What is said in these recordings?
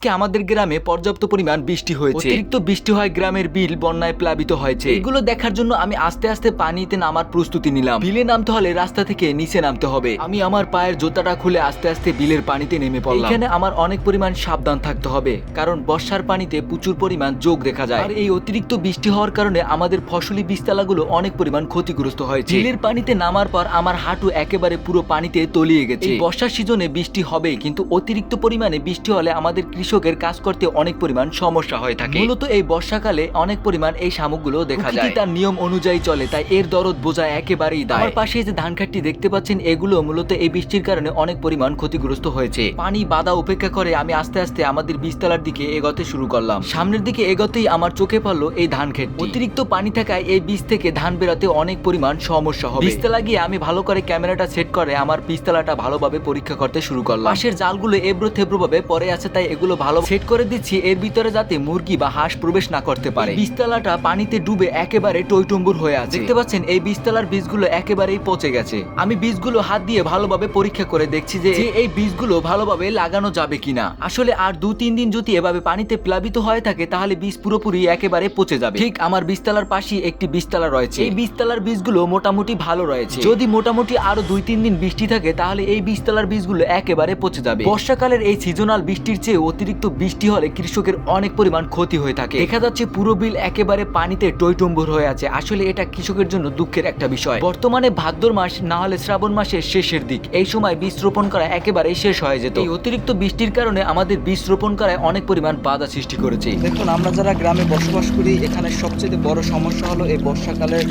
আজকে আমাদের গ্রামে পর্যাপ্ত পরিমাণ বৃষ্টি হয়েছে। অতিরিক্ত বৃষ্টি হয় গ্রামের বিল বন্যায় প্লাবিত হয়েছে। এগুলো দেখার জন্য আমি আস্তে আস্তে পানিতে নামার প্রস্তুতি নিলাম। বিলে নামতে হলে রাস্তা থেকে নিচে নামতে হবে। আমি আমার পায়ের জুতাটা খুলে আস্তে আস্তে বিলের পানিতে নেমে পড়লাম। এখানে আমার অনেক পরিমাণ সাবধান থাকতে হবে কারণ বর্ষার পানিতে প্রচুর পরিমাণ যোগ দেখা যায়। আর এই অতিরিক্ত বৃষ্টি হওয়ার কারণে আমাদের ফসলি বীজতলাগুলো অনেক পরিমাণ ক্ষতিগ্রস্ত হয়েছে। বিলের পানিতে নামার পর আমার হাঁটু একেবারে পুরো পানিতে তলিয়ে গেছে। বর্ষার সিজনে বৃষ্টি হবে কিন্তু অতিরিক্ত পরিমাণে বৃষ্টি হলে আমাদের কৃষকের কাজ করতে অনেক পরিমাণ সমস্যা হয়ে থাকে। মূলত এই বর্ষাকালে অনেক পরিমাণ এই শামুকগুলো দেখা যায়। তার নিয়ম অনুযায়ী চলে তাই এর দরদ বোঝা একেবারেই দায়। আমার পাশে যে ধান খাটটি দেখতে পাচ্ছেন এগুলো মূলত এই বৃষ্টির কারণে অনেক পরিমাণ ক্ষতিগ্রস্ত হয়েছে। পানি বাধা উপেক্ষা করে আমি আস্তে আস্তে আমাদের বীজতলার দিকে এগোতে শুরু করলাম। সামনের দিকে এগোতেই আমার চোখে পড়ল এই ধান ক্ষেত অতিরিক্ত পানি থাকায় এই বীজ থেকে ধান বেরোতে অনেক পরিমাণ সমস্যা হবে। বীজতলা গিয়ে আমি ভালো করে ক্যামেরাটা সেট করে আমার বীজতলাটা ভালোভাবে পরীক্ষা করতে শুরু করলাম। পাশের জালগুলো এবড়ো থেব্রো ভাবে পরে আছে তাই এগুলো ভালো সেট করে দিচ্ছি, এর ভিতরে যাতে মুরগি বা হাঁস প্রবেশ না করতে পারে। বীজতলাটা পানিতে ডুবে একেবারে টইটুম্বুর হয়ে আছে। দেখতে পাচ্ছেন, এই বীজতলার বীজগুলো একেবারেই পচে গেছে। আমি বীজগুলো হাত দিয়ে ভালোভাবে পরীক্ষা করে দেখছি যে এই বীজগুলো ভালোভাবে লাগানো যাবে কিনা। আসলে আর দু তিন দিন যদি এভাবে পানিতে প্লাবিত হয়ে থাকে, তাহলে বীজ পুরোপুরি একেবারে পচে যাবে। ঠিক আমার বীজতলার পাশেই একটি বীজতলা রয়েছে। এই বীজতলার বীজগুলো মোটামুটি ভালো রয়েছে। যদি মোটামুটি আরও দুই তিন দিন বৃষ্টি থাকে, তাহলে এই বীজতলার বীজগুলো একেবারে পচে যাবে। বর্ষাকালের এই সিজনাল বৃষ্টির চেয়ে অতিরিক্ত বৃষ্টি হলে কৃষকের অনেক পরিমাণ ক্ষতি হয়ে থাকে। দেখা যাচ্ছে পুরো বিল একেবারে পানিতে টইটম্বুর হয়ে আছে। আসলে এটা কৃষকের জন্য দুঃখের একটা বিষয়। বর্তমানে ভাদ্র মাস, না হলে শ্রাবণ মাসের শেষের দিক। এই সময় বীজ রোপণ করা একেবারে শেষ হয়ে যেত। এই অতিরিক্ত বৃষ্টির কারণে আমাদের বীজ রোপণ করায় অনেক পরিমাণ বাধা সৃষ্টি করেছে। দেখুন, আমরা যারা গ্রামে বসবাস করি, এখানে সবচেয়ে বড় সমস্যা হলো এই বর্ষাকালের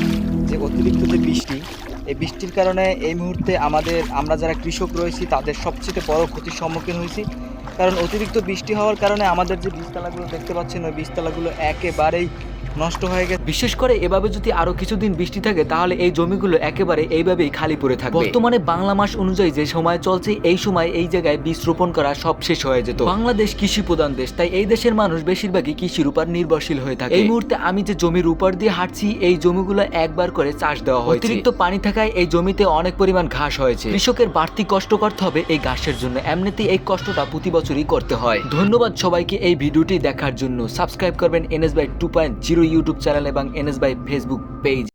যে অতিরিক্ত যে বৃষ্টি এই বৃষ্টির কারণে এই মুহূর্তে আমাদের, আমরা যারা কৃষক রয়েছি, তাদের সবচেয়ে বড় ক্ষতির সম্মুখীন হয়েছি। কারণ অতিরিক্ত বৃষ্টি হওয়ার কারণে আমাদের যে বীজতলাগুলো দেখতে পাচ্ছেন, ওই বীজতলাগুলো একেবারেই নষ্ট হয়ে গেছে। বিশেষ করে এভাবে যদি আরও কিছুদিন বৃষ্টি থাকে, তাহলে এই জমিগুলো একেবারে এইভাবেই খালি পড়ে থাকবে। বর্তমানে বাংলা মাস অনুযায়ী যে সময় চলছে, এই সময় এই জায়গায় বীজ রোপণ করা সব শেষ হয়ে যেত। বাংলাদেশ কৃষি প্রধান দেশ, তাই এই দেশের মানুষ বেশিরভাগই কৃষির উপর নির্ভরশীল হয়ে থাকে। এই মুহূর্তে আমি যে জমির উপর দিয়ে হাঁটছি, এই জমিগুলো একবার করে চাষ দেওয়া হয় অতিরিক্ত পানি থাকায় এই জমিতে অনেক পরিমাণ ঘাস হয়েছে। কৃষকের বাড়তি কষ্ট করতে হবে এই ঘাসের জন্য। এমনিতেই এই কষ্টটা প্রতি বছরই করতে হয়। ধন্যবাদ সবাইকে এই ভিডিওটি দেখার জন্য। সাবস্ক্রাইব করবেন NS by two point zero YouTube channel এবং এনএস বাই ফেসবুক পেজ।